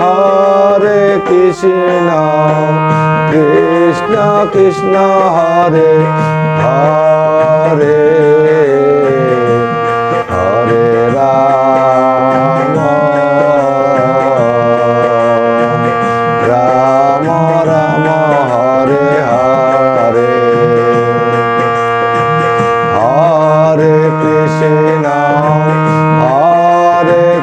Hare Krishna Krishna Krishna Hare Hare.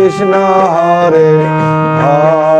Krishna Hare Hare.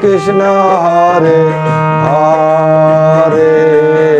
Krishna Hare Hare Hare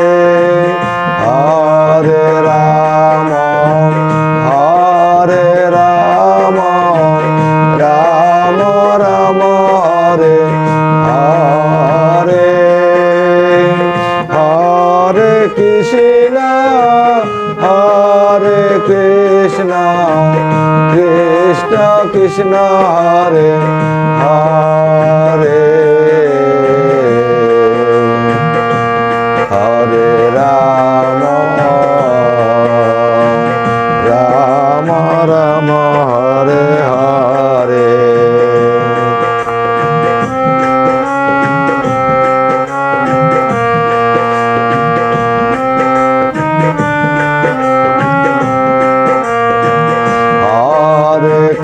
Krishna Krishna Hare Hare.